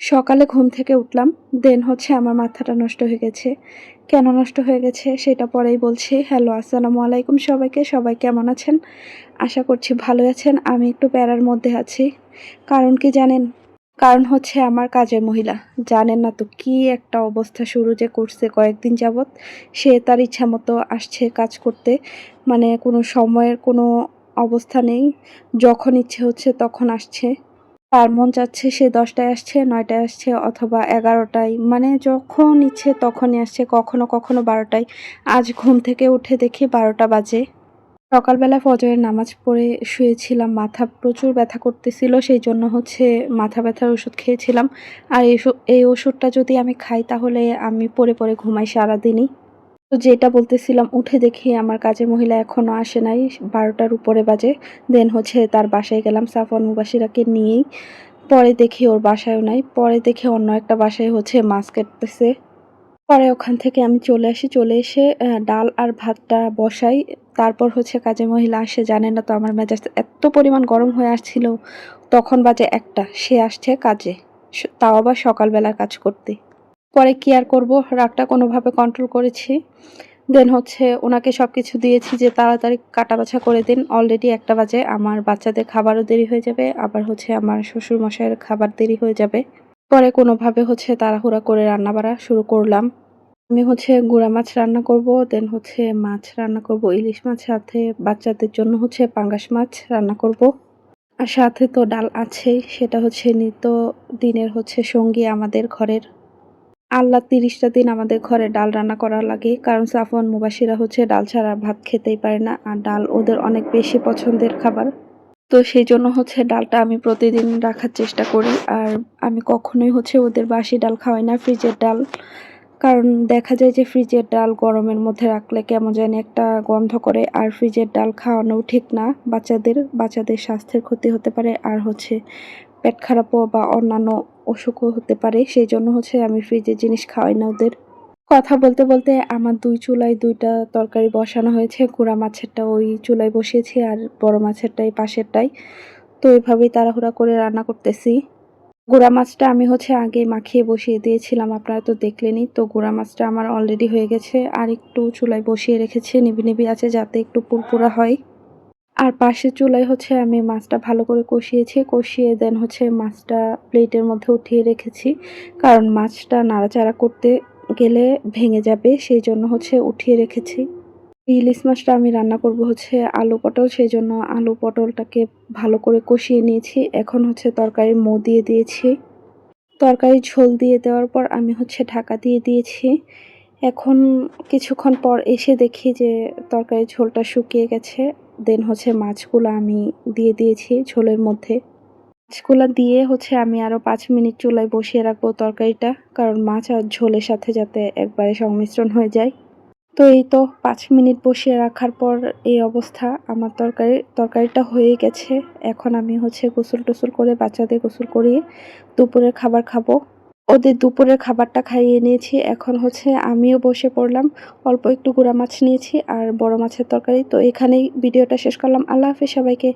সকালে ঘুম থেকে উঠলাম দেন হচ্ছে আমার মাথাটা নষ্ট হয়ে গেছে। কেন নষ্ট হয়ে গেছে সেটা পরেই বলছি। হ্যালো আসসালামু আলাইকুম সবাইকে, সবাই কেমন আছেন? আশা করছি ভালো আছেন, আমি একটু প্যারার মধ্যে আছি। কারণ কি জানেন? কারণ হচ্ছে আমার কাজের মহিলা। জানেন না তো কি একটা অবস্থা শুরু যে করছে কয়েকদিন যাবৎ। সে তার ইচ্ছা মতো আসছে কাজ করতে। মানে কোনো সময়ের কোনো অবস্থা নেই। যখন ইচ্ছে হচ্ছে তখন আসছে। তার মন চাচ্ছে সে দশটায় আসছে, নয়টায় আসছে অথবা এগারোটায়। মানে যখন ইচ্ছে তখনই আসছে, কখনো কখনো বারোটায়। আজ ঘুম থেকে উঠে দেখি বারোটা বাজে। সকালবেলা ফজরের নামাজ পড়ে শুয়েছিলাম, মাথা প্রচুর ব্যথা করতেছিল, সেই জন্য হচ্ছে মাথা ব্যথার ওষুধ খেয়েছিলাম। আর এই ওষুধটা যদি আমি খাই তাহলে আমি পরে পরে ঘুমাই সারাদিনই। তো যেটা বলতেছিলাম, উঠে দেখি আমার কাজের মহিলা এখনও আসে নাই। বারোটার উপরে বাজে। দেন হচ্ছে তার বাসায় গেলাম সাফন মুবাসিরাকে নিয়েই। পরে দেখি ওর বাসায়ও নাই। পরে দেখে অন্য একটা বাসায় হচ্ছে মাছ কাটতেছে। পরে ওখান থেকে আমি চলে আসি। চলে এসে ডাল আর ভাতটা বসাই। তারপর হচ্ছে কাজে মহিলা আসে, জানে না তো আমার মেজাজ এত পরিমাণ গরম হয়ে আসছিল। তখন বাজে একটা, সে আসছে কাজে। তাও আবার সকালবেলার কাজ করতে। পরে কি আর করব? রাগটা কোনোভাবে কন্ট্রোল করেছি। দেন হচ্ছে ওনাকে সব কিছু দিয়েছি যে তাড়াতাড়ি কাটা বাছা করে দিন। অলরেডি একটা বাজে, আমার বাচ্চাদের খাবারও দেরি হয়ে যাবে, আবার হচ্ছে আমার শ্বশুর মশাইয়ের খাবার দেরি হয়ে যাবে। পরে কোনোভাবে হচ্ছে তাড়াহুড়া করে রান্না বাড়া শুরু করলাম। আমি হচ্ছে গুঁড়া মাছ রান্না করব দেন হচ্ছে মাছ রান্না করব, ইলিশ মাছ, সাথে বাচ্চাদের জন্য হচ্ছে পাঙ্গাস মাছ রান্না করব। আর সাথে তো ডাল আছেই, সেটা হচ্ছে নিত্য দিনের হচ্ছে সঙ্গী আমাদের ঘরের। আল্লাহ তিরিশটা দিন আমাদের ঘরে ডাল রান্না করা লাগে। কারণ সাফওয়ান মুবাসিরা হচ্ছে ডাল ছাড়া ভাত খেতেই পারে না, আর ডাল ওদের অনেক বেশি পছন্দের খাবার। তো সেই জন্য হচ্ছে ডালটা আমি প্রতিদিন রাখার চেষ্টা করি, আর আমি কখনোই হচ্ছে ওদের বাসি ডাল খাওয়াই না, ফ্রিজের ডাল। কারণ দেখা যায় যে ফ্রিজের ডাল গরমের মধ্যে রাখলে কেমন জানি একটা গন্ধ করে, আর ফ্রিজের ডাল খাওয়ানো ঠিক না বাচ্চাদের বাচ্চাদের স্বাস্থ্যের ক্ষতি হতে পারে, আর হচ্ছে পেট খারাপও বা অন্যান্য অসুখও হতে পারে সেই জন্য হচ্ছে আমি ফ্রিজের জিনিস খাওয়াই না ওদের। কথা বলতে বলতে আমার দুই চুলায় দুইটা তরকারি বসানো হয়েছে গুঁড়া মাছেরটা ওই চুলায় বসিয়েছি আর বড় মাছেরটাই পাশেরটাই। তো এভাবেই তাড়াহুড়া করে রান্না করতেছি। গুঁড়া মাছটা আমি হচ্ছে আগে মাখিয়ে বসিয়ে দিয়েছিলাম, আপনারা তো দেখলেনই। তো গুঁড়া মাছটা আমার অলরেডি হয়ে গেছে, আর একটু চুলায় বসিয়ে রেখেছি, নিবি নিবি আছে যাতে একটু পুরপুরা হয়। আর পাশের চুলায় হচ্ছে আমি মাছটা ভালো করে কষিয়েছি, কষিয়ে দেন হচ্ছে মাছটা প্লেটের মধ্যে উঠিয়ে রেখেছি। কারণ মাছটা নাড়াচাড়া করতে গেলে ভেঙে যাবে, সেই জন্য হচ্ছে উঠিয়ে রেখেছি। ইলিশ মাছটা আমি রান্না করব হচ্ছে আলু পটল, সেই জন্য আলু পটলটাকে ভালো করে কষিয়ে নিয়েছি। এখন হচ্ছে তরকারি মো দিয়ে দিয়েছি। তরকারি ঝোল দিয়ে দেওয়ার পর আমি হচ্ছে ঢাকা দিয়ে দিয়েছি। এখন কিছুক্ষণ পর এসে দেখি যে তরকারি ঝোলটা শুকিয়ে গেছে। দেন হচ্ছে মাছগুলো আমি দিয়ে দিয়েছি ঝোলের মধ্যে। মাছগুলো দিয়ে হচ্ছে আমি আরও পাঁচ মিনিট চুলায় বসিয়ে রাখব তরকারিটা, কারণ মাছ আর ঝোলের সাথে যাতে একবারে সংমিশ্রণ হয়ে যায়। তো এই তো পাঁচ মিনিট বসিয়ে রাখার পর এই অবস্থা, আমার তরকারি, তরকারিটা হয়ে গেছে। এখন আমি হচ্ছে গোসল টোসল করে বাচ্চাদের গোসল করিয়ে দুপুরের খাবার খাব। ওদের দুপুরের খাবারটা খাইয়ে নিয়েছি। এখন হচ্ছে আমিও বসে পড়লাম। অল্প একটু গুঁড়া মাছ নিয়েছি আর বড় মাছের তরকারি। তো এখানেই ভিডিওটা শেষ করলাম। আল্লাহ হাফিজ সবাইকে।